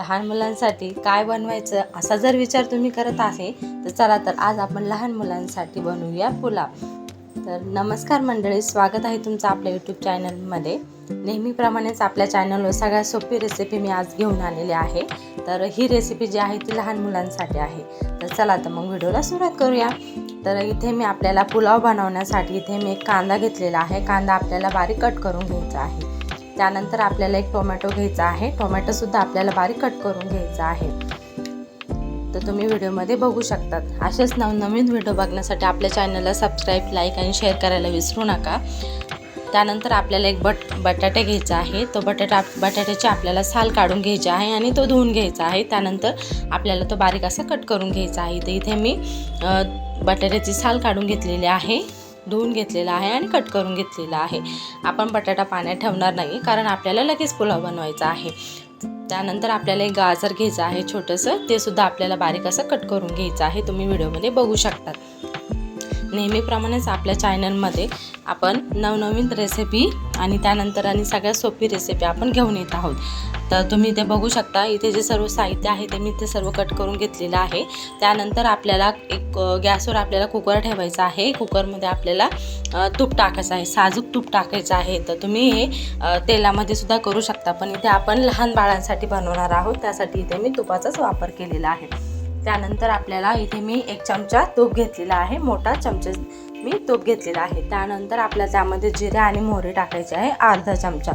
लहान मुलांसाठी काय बनवायचं असा जर विचार तुम्ही करत आहे तर चला तर आज आपण लहान मुलांसाठी बनवूया पुलाव. तर नमस्कार मंडळी स्वागत आहे तुमचं आपल्या यूट्यूब चॅनलमध्ये नेहमीप्रमाणेच आपल्या चॅनलवर सगळ्यात सोपी रेसिपी मी आज घेऊन आलेली आहे. तर ही रेसिपी जी आहे ती लहान मुलांसाठी आहे. तर चला तर मग व्हिडिओला सुरुवात करूया. तर इथे मी आपल्याला पुलाव बनवण्यासाठी इथे मी एक कांदा घेतलेला आहे. कांदा आपल्याला बारीक कट करून घ्यायचा आहे. त्यानंतर आपल्याला एक टोमॅटो घ्यायचा आहे. टोमॅटोसुद्धा आपल्याला बारीक कट करून घ्यायचा आहे. तर तुम्ही व्हिडिओमध्ये बघू शकतात. असेच नवनवीन व्हिडिओ बघण्यासाठी आपल्या चॅनलला सबस्क्राईब लाईक आणि शेअर करायला विसरू नका. त्यानंतर आपल्याला एक बट बटाटे घ्यायचा आहे. तो बटाटा बटाट्याची आपल्याला साल काढून घ्यायची आहे आणि तो धुवून घ्यायचा आहे. त्यानंतर आपल्याला तो बारीक असा कट करून घ्यायचा आहे. तर इथे मी बटाट्याची साल काढून घेतलेली आहे. धुवून घेतलेला आहे आणि कट करून घेतलेला आहे. आपण बटाटा पाण्यात ठेवणार नाही कारण आपल्याला लगेच पुलाव बनवायचा आहे. त्यानंतर आपल्याला एक गाजर घ्यायचं आहे छोटंसं. ते सुद्धा आपल्याला बारीक असं कट करून घ्यायचं आहे. तुम्ही व्हिडिओमध्ये बघू शकतात नेहमीप्रमाणेच आपल्या चॅनलमध्ये आपण नवनवीन रेसिपी आणि त्यानंतर आणि सगळ्यात सोपी रेसिपी आपण घेऊन येत आहोत. तर तुम्ही ते बघू शकता इथे जे सर्व साहित्य आहे ते मी ते सर्व कट करून घेतलेलं आहे. त्यानंतर आपल्याला एक गॅसवर आपल्याला कुकर ठेवायचा आहे. कुकरमध्ये आपल्याला तूप टाकायचं आहे साजूक तूप टाकायचं आहे. तर तुम्ही हे तेलामध्ये सुद्धा करू शकता. पण इथे आपण लहान बाळांसाठी बनवणार आहोत. त्यासाठी इथे मी तुपाचाच वापर केलेला आहे. त्यानंतर आपल्याला इथे मी एक चमचा तूप घेतलेला आहे मोठा चमचा मी तूप घेतलेला आहे. त्यानंतर आपल्या त्यामध्ये जिरे आणि मोहरी टाकायचे आहे अर्धा चमचा.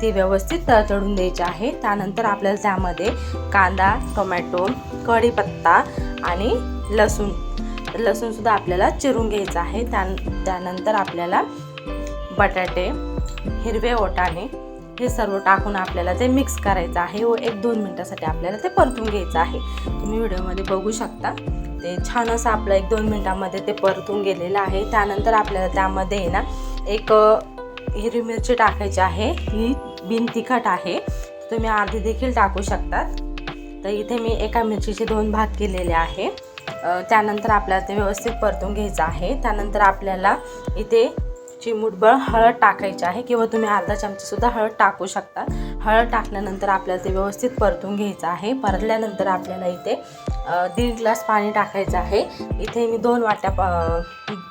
ती व्यवस्थित तळतळून द्यायची आहे. त्यानंतर आपल्याला त्यामध्ये कांदा टोमॅटो कढीपत्ता आणि लसूण लसूणसुद्धा आपल्याला चिरून घ्यायचं आहे. त्या त्यानंतर आपल्याला बटाटे हिरवे ओटाणे हे सर्व टाकून आपल्याला ते मिक्स करायचं आहे व एक दोन मिनटासाठी आपल्याला ते परतून घ्यायचं आहे. तुम्ही व्हिडिओमध्ये बघू शकता. ते छान असं आपलं एक दोन मिनटामध्ये ते परतून गेलेलं आहे. त्यानंतर आपल्याला त्यामध्ये आहे ना एक हिरवी मिरची टाकायची आहे. ही बिन तिखट आहे. तुम्ही आधी देखील टाकू शकतात. तर इथे मी एका मिरचीचे दोन भाग केलेले आहे. त्यानंतर आपल्याला ते व्यवस्थित परतून घ्यायचं आहे. त्यानंतर आपल्याला इथे चिमूटभर हळद टाकायची आहे किंवा तुम्ही अर्धा चमचासुद्धा हळद टाकू शकता. हळद टाकल्यानंतर आपल्याला ते व्यवस्थित परतून घ्यायचं आहे. परतल्यानंतर आपल्याला इथे दीड ग्लास पाणी टाकायचं आहे. इथे मी दोन वाट्या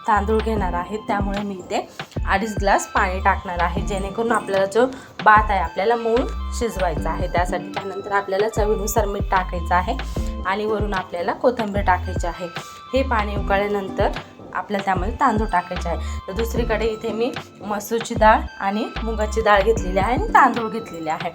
तांदूळ घेणार आहे. त्यामुळे मी इथे अडीच ग्लास पाणी टाकणार आहे. जेणेकरून आपल्याला जो भात आहे आपल्याला मूळ शिजवायचा आहे. त्यासाठी त्यानंतर आपल्याला चवीनुसार मीठ टाकायचं आहे आणि वरून आपल्याला कोथिंबीर टाकायची आहे. हे पाणी उकळल्यानंतर आपल्याला त्यामध्ये तांदूळ टाकायचे आहे. तर दुसरीकडे इथे मी मसूरची डाळ आणि मुगाची डाळ घेतलेली आहे आणि तांदूळ घेतलेले आहे.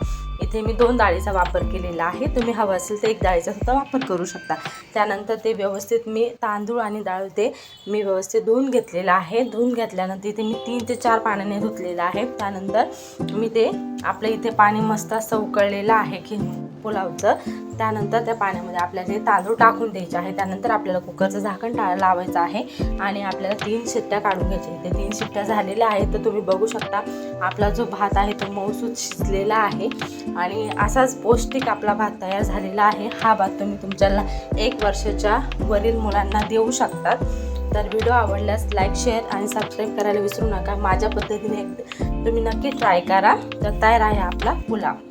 इथे मी दोन डाळीचा वापर केलेला आहे. तुम्ही हवं असेल तर एक डाळीचा सुद्धा वापर करू शकता. त्यानंतर ते व्यवस्थित मी तांदूळ आणि डाळ ते मी व्यवस्थित धुवून घेतलेलं आहे. धुवून घेतल्यानंतर इथे मी तीन ते चार पाण्याने धुतलेलं आहे. त्यानंतर मी ते आपलं इथे पाणी मस्त असं उकळलेलं आहे की पुलावचं. त्यानंतर त्या पाण्यामध्ये आपल्याला ते तांदूळ टाकून द्यायचे आहे. त्यानंतर आपल्याला कुकरचं झाकण टा लावायचं आहे आणि आपल्याला तीन शिट्ट्या काढून घ्यायच्या ते तीन शिट्ट्या झालेल्या आहेत. तर तुम्ही बघू शकता आपला जो भात आहे तो मऊसूत शिजलेला आहे. आणि असाच पौष्टिक आपला भात तयार झालेला आहे. हा भात तुम्ही तुमच्या एक वर्षाच्या वरील मुलांना देऊ शकतात. तर व्हिडिओ आवडल्यास लाईक शेअर आणि सबस्क्राईब करायला विसरू नका. माझ्या पद्धतीने तुम्ही नक्की ट्राय करा. तर तयार आहे आपला पुलाव.